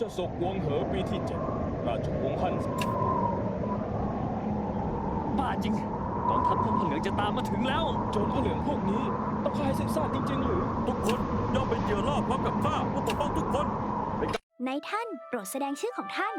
จะศกวงเหอปีที่เจ็ดราชวงศ์ฮั่นบ้าจริงกองทัพพวกพลเหลืองจะตามมาถึงแล้วโจรผ้าเหลืองพวกนี้ต้องฆ่าให้สิ้นซากจริง ๆ หรือ ทุกคนย่อมเป็นเหยื่อล่อพร้อมกับข้าเพื่อปกป้องทุกคน นายท่านโปรดแสดงชื่อของท่าน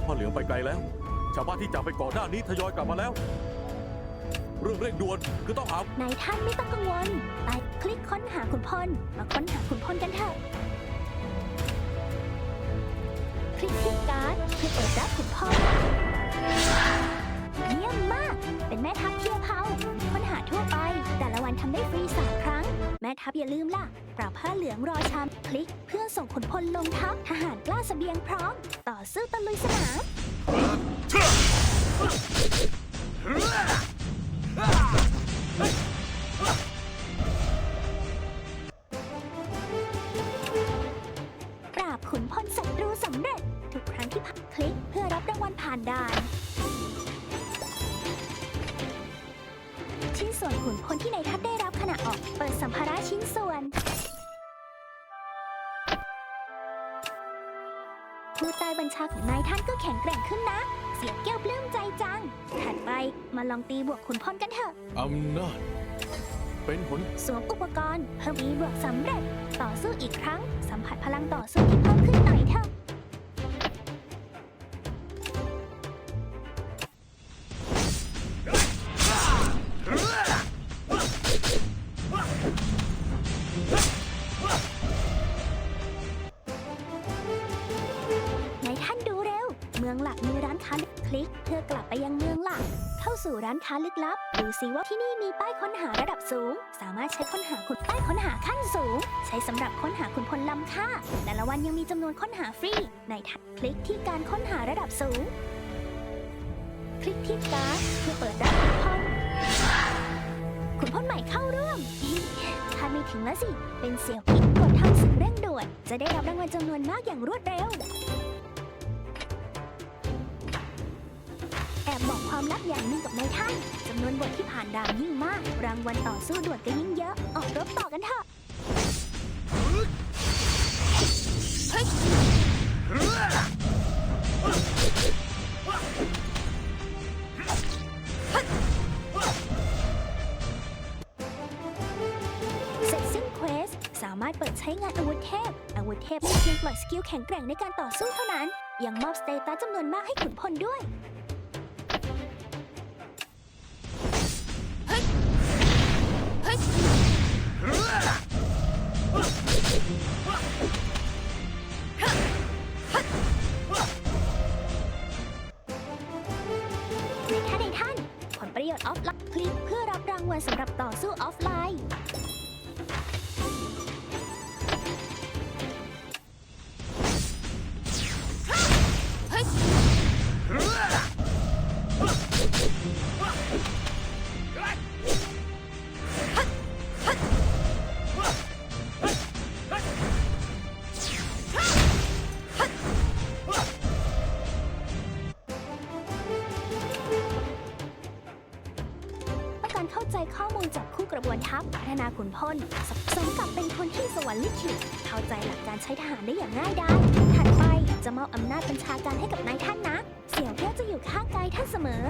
กองทัพระเหลืองไปไกลแล้ว ชาวบ้านที่จากไปก่อนหน้านี้ทยอยกลับมาแล้ว เรื่องเร่งด่วนคือต้องหานายท่านไม่ต้องกังวล ไปคลิกค้นหาขุนพล มาค้นหาขุนพลกันเถอะ คลิกที่การ์ดเพื่อเปิดรับขุนพล ทัพอย่าลืมล่ะ ปราบผ้าเหลืองรอชามคลิก เพื่อส่งขุนพลลงทัพทหารกล้าเสบียงพร้อม ต่อสู้ตะลุยสนามปราบขุนพลศัตรูสำเร็จ ทุกครั้งที่ผ่านคลิกเพื่อรับรางวัลผ่านด่าน ชิ้นส่วนขุนพลที่ในายทัพได้รับขณะออกเปิดสัมภาระชิ้นส่วนผู้ใต้บัญชาของนายท่านก็แข็งแกร่งขึ้นนะ เสียแก้วปลื้มใจจัง ถัดไปมาลองตีบวกขุนพลกันเถอะ อำนาจ เป็นผล สวมอุปกรณ์เพิ่มอีบวกสำเร็จ ต่อสู้อีกครั้ง สัมผัสพลังต่อสู้ที่เพิ่มขึ้นหน่อยเถอะ ค้าคลิกเพื่อกลับไปยังเมืองหลัก เข้าสู่ร้านค้าลึกลับ ดูสิว่าที่นี่มีป้ายค้นหาระดับสูง สามารถใช้ค้นหาคุณป้ายค้นหาขั้นสูง ใช้สำหรับค้นหาคุณพลล้ำค่า แต่ละวันยังมีจำนวนค้นหาฟรี ในทัดคลิกที่การค้นหาระดับสูง คลิกที่การ์ดเพื่อเปิดรับคุณพลคุณพลใหม่เข้าร่วมคาดไม่ถึงแล้วสิ เป็นเสี่ยวผิดกดทำศึกเร่งด่วนจะได้รับรางวัลจำนวนมากอย่างรวดเร็ว อบบอกความลับอย่างหนึ่งกับนายท่านจำนวนบทที่ผ่านด่านยิ่งมาก รางวัลต่อสู้ด่วนก็ยิ่งเยอะ ออกรบต่อกันเถอะเสร็จสิ้นเควส สามารถเปิดใช้งานอาวุธเทพ อาวุธเทพไม่เพียงปล่อยสกิลแข็งแกร่งในการต่อสู้เท่านั้น ยังมอบสเตตัสจำนวนมากให้ขุนพลด้วย พื่อรับรางวัลสำหรับต่อสู้ออฟไลน์ การเข้าใจข้อมูลจากคู่กระบวนทัพพัฒนาขุนพลสมกับเป็นคนที่สวรรค์ลิขิตเข้าใจหลักการใช้ทหารได้อย่างง่ายดายถัดไปจะมอบอำนาจบัญชาการให้กับนายท่านนะ เสี่ยวเพี้ยจะอยู่ข้างกายท่านเสมอ